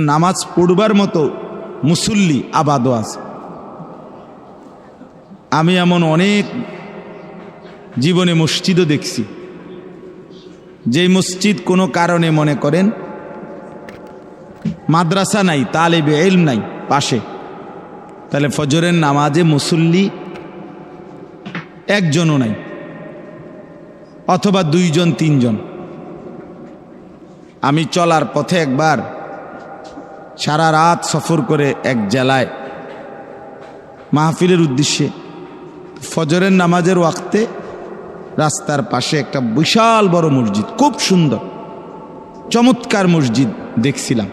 নামাজ পড়বার মতো মুসল্লি আবাদও আছে। আমি এমন অনেক জীবনে মসজিদও দেখছি। যেই মসজিদ কোনো কারণে মনে করেন, মাদ্রাসা নাই, তালেবে এলম নাই, পাশে। তাহলে ফজরের নামাজে মুসল্লি একজনও নাই, অথবা দুইজন, তিনজন। আমি চলার পথে একবার সারা রাত সফর করে এক জেলায়। মাহফিলের উদ্দেশ্যে ফজরের নামাজের ওয়াক্তে রাস্তার পাশে একটা বিশাল বড় মসজিদ, খুব সুন্দর, চমৎকার মসজিদ দেখছিলাম।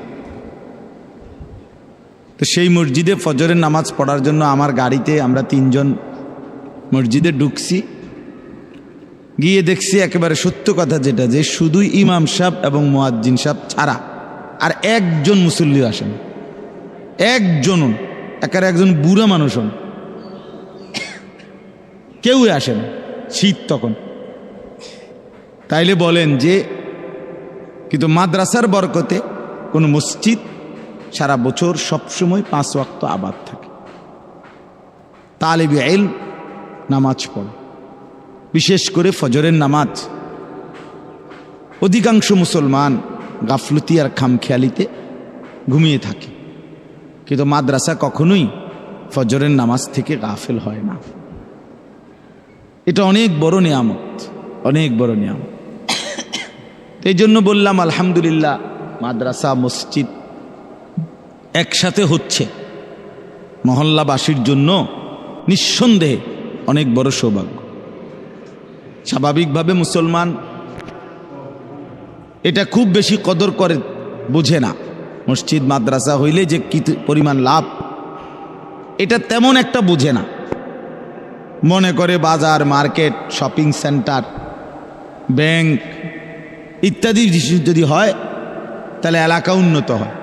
তো সেই মসজিদে ফজরের নামাজ পড়ার জন্য আমার গাড়িতে আমরা তিনজন মসজিদে ঢুকছি। গিয়ে দেখছি একেবারে সত্য কথা যেটা, যে শুধুই ইমাম সাহেব এবং মোয়াজ্জিন সাহেব ছাড়া আর একজন মুসল্লি আসেন। একজন একেবারে একজন বুড়া মানুষ হন। কেউই আসেন। শীত তখন। তাইলে বলেন যে, কিন্তু মাদ্রাসার বরকতে কোনো মসজিদ সারা বছর সবসময় পাঁচ ওয়াক্ত আবাদ থাকে। তালেবি আইল নামাজ পড়ে। বিশেষ করে ফজরের নামাজ। অধিকাংশ মুসলমান গাফলতি আর খামখেয়ালিতে ঘুমিয়ে থাকে। কিন্তু মাদ্রাসা কখনোই ফজরের নামাজ থেকে গাফেল হয় না। এটা অনেক বড় নিয়ামত, অনেক বড় নিয়ামত। এই জন্য বললাম, আলহামদুলিল্লাহ, মাদ্রাসা, মসজিদ একসাথে হচ্ছে। মহল্লাবাসীর জন্য নিঃসন্দেহে অনেক বড় সৌভাগ্য। স্বাভাবিকভাবে মুসলমান এটা খুব বেশি কদর করে বোঝে না। মসজিদ, মাদ্রাসা হইলে যে কি পরিমাণ লাভ, এটা তেমন একটা বোঝে না। মনে করে বাজার, মার্কেট, শপিং সেন্টার, ব্যাংক ইত্যাদি যদি হয়, তাহলে এলাকা উন্নত হয়।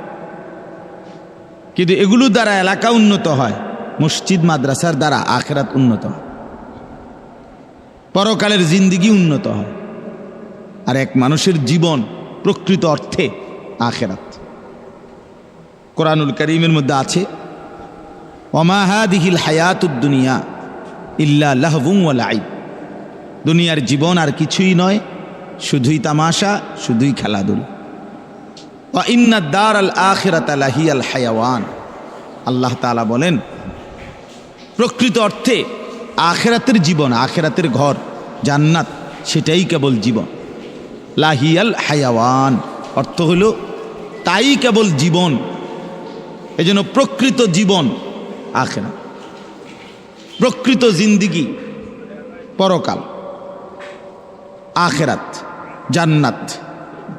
কিন্তু এগুলো দ্বারা এলাকা উন্নত হয়, মসজিদ, মাদ্রাসার দ্বারা আখেরাত উন্নত হয়। পরকালের জিন্দিগি উন্নত হয়। আর এক মানুষের জীবন প্রকৃত অর্থে আখেরাত। কোরআনুল করিমের মধ্যে আছে অমাহাদিহিল হায়াতুদ্দুনিয়া ইল্লা লাহবুং লাই দুনিয়ার জীবন আর কিছুই নয়, শুধুই তামাশা, শুধুই খেলাধুলা। ইন্নাদ্দার আল আখেরাত আলাহি আল হায়াওয়ান। আল্লাহ তালা বলেন, প্রকৃত অর্থে আখেরাতের জীবন, আখেরাতের ঘর, জান্নাত, সেটাই কেবল জীবন। লাহিয়াল হায়াওয়ান। অর্থ হল তাই কেবল জীবন, এজন্য প্রকৃত জীবন আখেরা প্রকৃত জিন্দিগি পরকাল, আখেরাত, জান্নাত।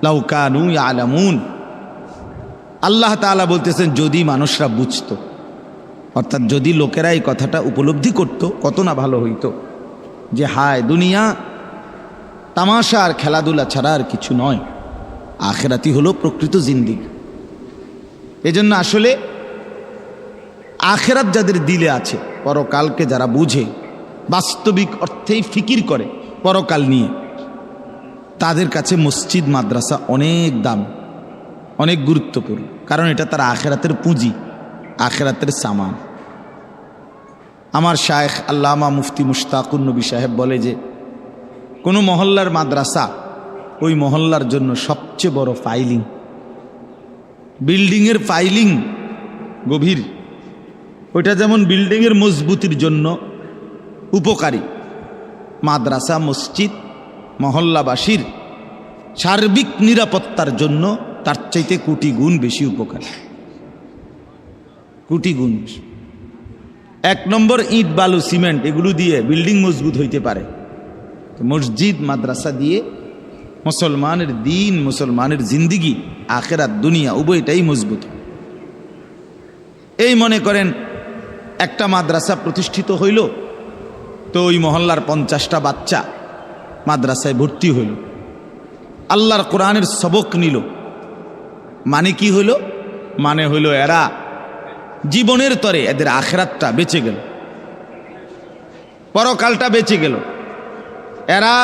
লাউকানু আলামুন আল্লাহ তালা বলতেছেন, যদি মানুষরা বুঝত, অর্থাৎ যদি লোকেরা এই কথাটা উপলব্ধি করত, কত না ভালো হইতো যে, হায়, দুনিয়া তামাশা আর খেলাধুলা ছাড়া আর কিছু নয়। আখেরাতি হলো প্রকৃত জিন্দিগি এজন্য আসলে আখেরাত যাদের দিলে আছে, পরকালকে যারা বুঝে, বাস্তবিক অর্থেই ফিকির করে পরকাল নিয়ে, তাদের কাছে মসজিদ, মাদ্রাসা অনেক দাম, অনেক গুরুত্বপূর্ণ। কারণ এটা তার আখেরাতের পুঁজি, আখেরাতের সামান। আমার শায়েখ আল্লামা মুফতি মুশতাকুর নবী সাহেব বলে যে কোনো মহল্লার মাদ্রাসা ওই মহল্লার জন্য সবচেয়ে বড় ফাইলিং বিল্ডিংয়ের ফাইলিং গভীর। ওইটা যেমন বিল্ডিংয়ের মজবুতির জন্য উপকারী। মাদ্রাসা, মসজিদ, মহল্লাবাসীর সার্বিক নিরাপত্তার জন্য তার চাইতে কোটি গুণ বেশি উপকারী। কোটি গুণ এক নম্বর ইট, বালু, সিমেন্ট, এগুলো দিয়ে বিল্ডিং মজবুত হইতে পারে। মসজিদ, মাদ্রাসা দিয়ে মুসলমানের দিন, মুসলমানের জিন্দিগি, আখেরাত, দুনিয়া, উভয়টাই মজবুত। এই মনে করেন, একটা মাদ্রাসা প্রতিষ্ঠিত হইল, তো ওই মহল্লার পঞ্চাশটা বাচ্চা মাদ্রাসায় ভর্তি হইল। আল্লাহর কোরআনের সবক নিল। মানে কি হইল? মানে হইল এরা জীবনের তরে এদের আখরাতটা বেঁচে গেল। পরকালটা বেঁচে গেল। এরা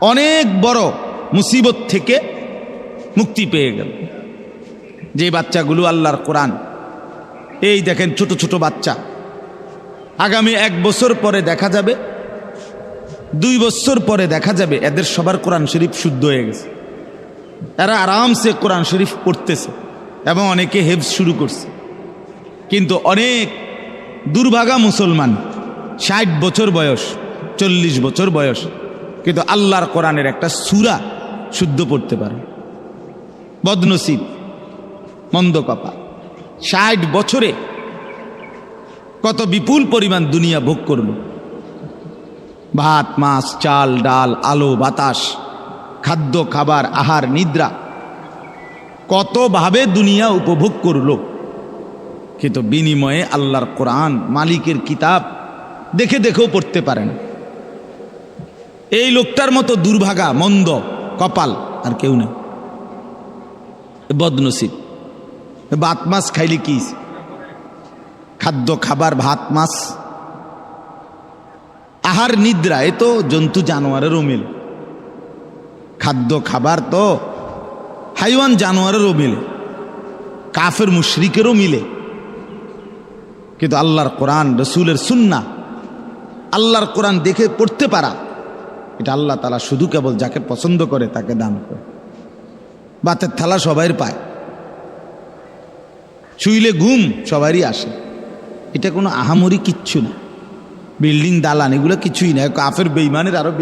অনেক বড় মুসিবত থেকে মুক্তি পেয়ে গেল। যে বাচ্চাগুলো আল্লাহর কোরআন, এই দেখেন ছোট ছোট বাচ্চা। আগামী এক বছর পরে দেখা যাবে, দুই বছর পরে দেখা যাবে এদের সবার কোরআন শরীফ শুদ্ধ হয়ে গেছে। এরা আরামসে কোরআন শরীফ পড়তেছে এবং অনেকে হেফ শুরু করছে। কিন্তু অনেক দুর্ভাগা মুসলমান ষাট বছর বয়স চল্লিশ বছর বয়স। কিন্তু আল্লাহর কোরআনের একটা সুরা শুদ্ধ পড়তে পারে। বদনসিব, মন্দ কপা। ষাট বছরে কত বিপুল পরিমাণ দুনিয়া ভোগ করল। ভাত, মাছ, চাল, ডাল, আলো, বাতাস, খাদ্য, খাবার, আহার, নিদ্রা কতভাবে দুনিয়া উপভোগ করল। কিন্তু বিনিময়ে আল্লাহর কোরআন মালিকের কিতাব দেখে দেখেও পড়তে পারেন এই লোকটার মতো দুর্ভাগা, মন্দ, কপাল আর কেউ নেই। বদনসিব। ভাত মাছ খাইলে কি খাদ্য, খাবার, ভাত, মাছ। আহার, নিদ্রা, এ তো জন্তু জানোয়ারের অমিল খাদ্য, খাবার তো হাইওয়ান, জানোয়ারেরও মিলে। কাফের, মুশরিকেরও মিলে। কিন্তু আল্লাহর কোরআন, রসুলের সুন্না আল্লাহর কোরআন দেখে পড়তে পারা। এটা আল্লাহ তালা শুধু কেবল যাকে পছন্দ করে তাকে দান করে। বাতের থালা সবাইয়ের পায়। শুইলে ঘুম সবারই আসে। এটা কোনো আহামরি কিচ্ছু না। বিল্ডিং দালান এগুলো কিছুই না। কাফের বেইমানের আরও বেশি